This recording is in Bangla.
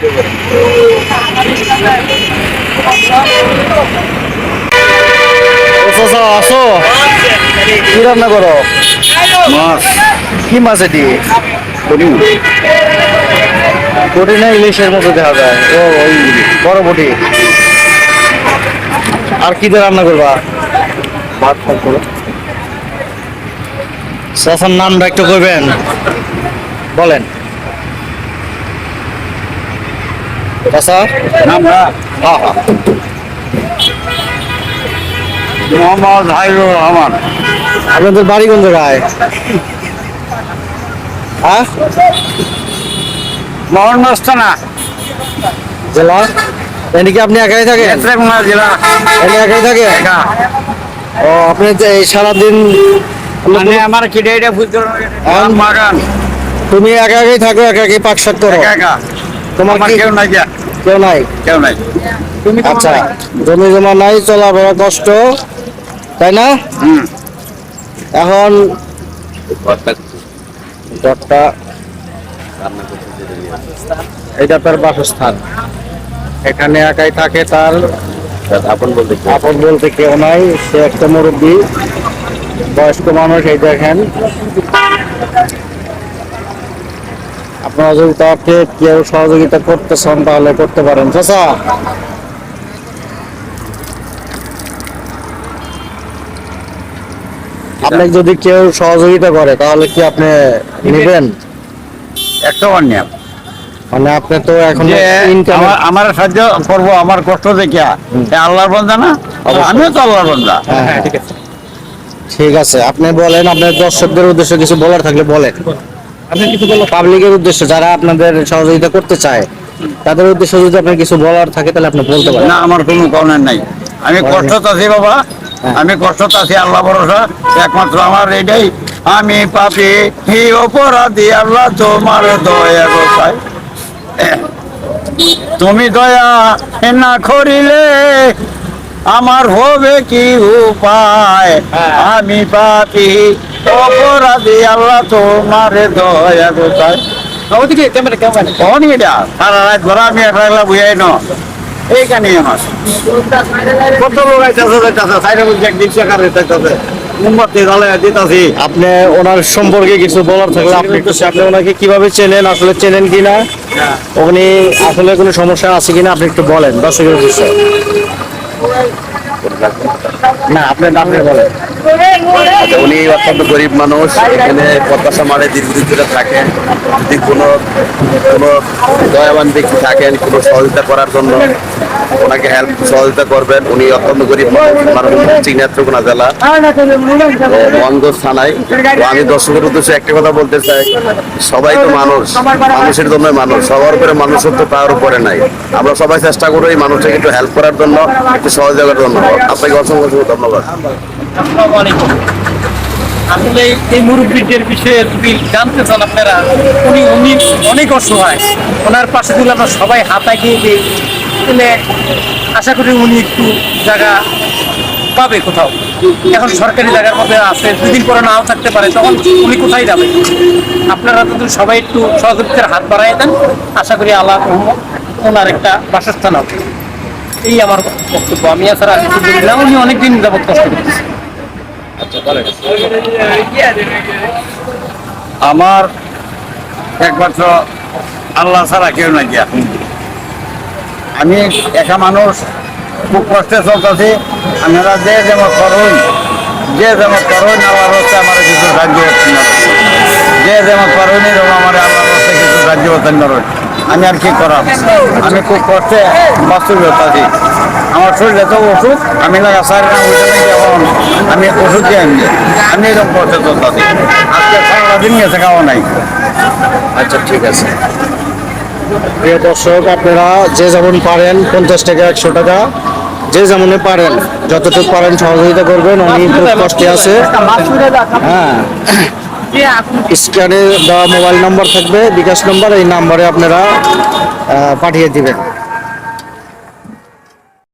ও চাচা আসো। কি রান্না করো? মাছ। কি মাছ এটি? বটি না ইলিশের মতো দেখা যায়। ও ওই বড় বটি আর কি দিয়ে রান্না করবা? ভাত করো। নামটা একটু করবেন বলেন। হ্যাঁ হ্যাঁ। মোহাম্মদ হাইরুর রহমান। আপনাদের বাড়ি কোন জায়গায়? হ্যাঁ? জেলা? এদিকে আপনি একাই থাকেন? জেলা। একাই থাকে ও আপনি সারাদিন মানে আমার কিডে এটা বুঝতে আম- বাগান। তুমি একা একাই থাকো একা একাই পাক শাক করো? একা একা। তোমার কি কেউ নাই কেউ নাই। কেউ নাই? তুমি আচ্ছা। জমি জমা নাই চলাফেরা কষ্ট তাই না? হুম। এখন ঘরটা এটা তার বাসস্থান। এখানে একাই থাকে তার। আপন বলতে আপন বলতে কেউ নাই সে একটা মুরব্বী। বয়স্ক মানুষ এই দেখেন। আপনারা যদি তাকে কেউ সহযোগিতা করতে চান তাহলে করতে পারেন। চাচা। আপনাকে যদি কেউ সহযোগিতা করে তাহলে কি আপনি নেবেন? একটা অন্যায় মানে আপনি তো এখন আমার সাহায্য করব আমার কষ্ট দেখিয়া। এ আল্লাহর বন্ধা না? আমিও তো আল্লাহর বন্ধা হ্যাঁ আছে ঠিক আছে। আপনি বলেন আপনার দর্শকদের উদ্দেশ্যে কিছু বলার থাকলে বলেন। আপনি কিছু বলো পাবলিকের উদ্দেশ্যে যারা আপনাদের সহযোগিতা করতে চায় তাদের উদ্দেশ্যে যদি আপনার কিছু বলার থাকে তাহলে আপনি বলতে পারেন। না আমার কোনো কারণ নাই। আমি কষ্ট আছি বাবা। হ্যাঁ। আমি কষ্ট আছি আল্লাহ ভরসা। একমাত্র আমার এটাই। আমি পাপি হি অপরাধী আল্লাহ তোমার দয়া গোসাই তুমি দয়া না করিলে আমার হবে কি উপায়? হ্যাঁ। আমি পাপি অপরাধী আল্লাহ তোমার দয়া গোসাই ওদিকে ক্যামেরা ক্যামেরা। কখন এটা সারা রাত ধরা আমি একলা বুঝাই ন। এইখানে আমার। কত লোক আইতাছে যাইতাছে সাইডে বুঝে এক দিন টাকা দিতেছে মোমবাতি জ্বালে দিতাছি। আপনি ওনার সম্পর্কে কিছু বলার থাকলে আপনি একটু আপনি ওনাকে কীভাবে চেনেন আসলে চেনেন কিনা উনি আসলে কোনো সমস্যা আছে কিনা আপনি একটু বলেন দর্শকের উদ্দেশ্যে। না আপনি আপনি বলেন। উনি অত্যন্ত গরিব মানুষ, এখানে প্রত্যাশা মারে দীর্ঘদিন থাকেন। যদি কোনো কোনো দয়াবান ব্যক্তি থাকেন, কোনো সহযোগিতা করার জন্য, ওনাকে হেল্প সহযোগিতা করবেন। উনি অত্যন্ত গরিব মানুষ জেলা মনগঞ্জ থানায়। তো আমি দর্শকের উদ্দেশ্যে একটা কথা বলতে চাই। সবাই তো মানুষ, মানুষের জন্য মানুষ। সবার উপরে মানুষের তো তার উপরে নাই। আমরা সবাই চেষ্টা করব এই মানুষটাকে একটু হেল্প করার জন্য, একটু সহযোগিতার জন্য। আপনাকে অসংখ্য ধন্যবাদ। আসসালামু আলাইকুম। আসলে এই মুরব্বীদের বিষয়ে যদি জানতে চান আপনারা, উনি উনি অনেক অসহায়। ওনার পাশে যদি আমরা সবাই হাত এগিয়ে দিই। আশা করি উনি একটু জায়গা পাবে কোথাও। এখন সরকারি জায়গার মধ্যে আছে, দুদিন পরে নাও থাকতে পারে, তখন উনি কোথায় যাবে? আপনারা যদি সবাই একটু সহযোগিতার হাত বাড়াই দেন। আশা করি আল্লাহ ওনার একটা বাসস্থান হবে। এই আমার বক্তব্য। আমি আর কিছু উনি অনেকদিন যাবত কষ্ট করতেছে আমার একমাত্র আল্লাহ ছাড়া কেউ নাই গিয়া আমি একা মানুষ, খুব কষ্টে চলতেছি। আপনারা যে যেমন করুন, যে যেমন করুন আল্লাহর হচ্ছে আমার কিছু সাহায্য করছেন যে যেমন করুন আমার আল্লাহর করুন আমি আর কি করাম? আমি খুব কষ্টে বাস্তব আছি। আমার শরীরে তো ওষুধ আমি লাগা সার না এখন আমি ওষুধ দিয়ে আনি আমি এরকম কষ্টে চলতেছি আজকে সারা দিন গেছে খাওয়া নাই। আচ্ছা ঠিক আছে। প্রিয় দর্শক আপনারা যে যেমন পারেন পঞ্চাশ টাকা একশো টাকা যে যেমন পারেন যতটুকু পারেন সহযোগিতা করবেন। খুব কষ্টে আছে। হ্যাঁ। স্ক্যানে দেওয়া মোবাইল নম্বর থাকবে বিকাশ নম্বর এই নাম্বারে আপনারা পাঠিয়ে দিবেন।